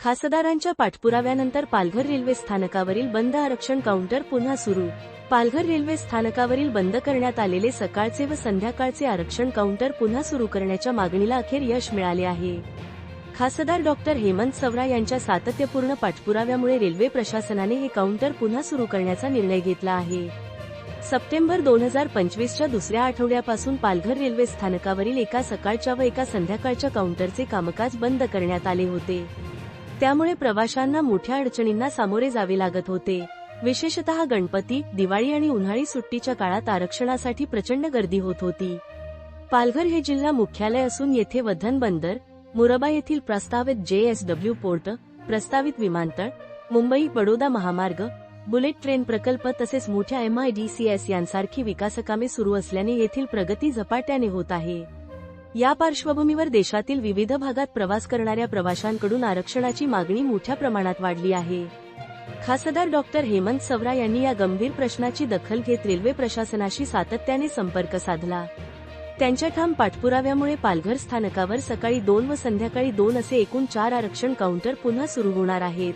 खासदारांच्या पाठपुराव्यानंतर पालघर रेल्वे स्थानकावरील बंद आरक्षण काउंटर पुन्हा सुरू. पालघर रेल्वे स्थानकावरील बंद करण्यात आलेले सकाळचे व संध्याकाळचे आरक्षण काउंटर पुन्हा सुरू करण्याच्या मागणीला अखेर यश मिळाले आहे. खासदार डॉक्टर हेमंत सवरा यांच्या सातत्यपूर्ण पाठपुराव्यामुळे रेल्वे प्रशासनाने हे काउंटर पुन्हा सुरू करण्याचा निर्णय घेतला आहे. सप्टेंबर दोन हजार पंचवीसच्या दुसऱ्या आठवड्यापासून पालघर रेल्वे स्थानकावरील एका सकाळच्या व एका संध्याकाळच्या काउंटरचे कामकाज बंद करण्यात आले होते. त्यामुळे प्रवाशांना मोठ्या अडचणींना सामोरे जावे लागत होते. विशेषतः गणपती दिवाळी आणि उन्हाळी सुट्टीच्या काळात आरक्षणासाठी प्रचंड गर्दी होत होती. पालघर हे जिल्हा मुख्यालय असून येथे वधन बंदर मुरबा येथील प्रस्तावित जे एस डब्ल्यू पोर्ट प्रस्तावित विमानतळ मुंबई बडोदा महामार्ग बुलेट ट्रेन प्रकल्प तसेच मोठ्या एमआयडीसीएस यांसारखी विकासकामे सुरू असल्याने येथील प्रगती झपाट्याने होत आहे. या पार्श्वभूमीवर देशातील विविध भागात प्रवास करणाऱ्या प्रवाशांकडून आरक्षणाची मागणी मोठ्या प्रमाणात वाढली आहे. खासदार डॉक्टर हेमंत सवरा यांनी या गंभीर प्रश्नाची दखल घेत रेल्वे प्रशासनाशी सातत्याने संपर्क साधला. त्यांच्या ठाम पाठपुराव्यामुळे पालघर स्थानकावर सकाळी दोन व संध्याकाळी दोन असे एकूण चार आरक्षण काउंटर पुन्हा सुरू होणार आहेत.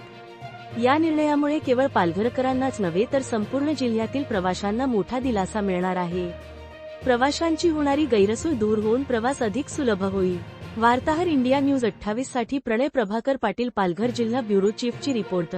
या निर्णयामुळे केवळ पालघरकरांनाच नव्हे तर संपूर्ण जिल्ह्यातील प्रवाशांना मोठा दिलासा मिळणार आहे. प्रवाशांची होणारी गैरसोय दूर होऊन प्रवास अधिक सुलभ होईल. वार्ताहर इंडिया न्यूज अठ्ठावीससाठी प्रणय प्रभाकर पाटील पालघर जिल्हा ब्युरो चीफची रिपोर्ट.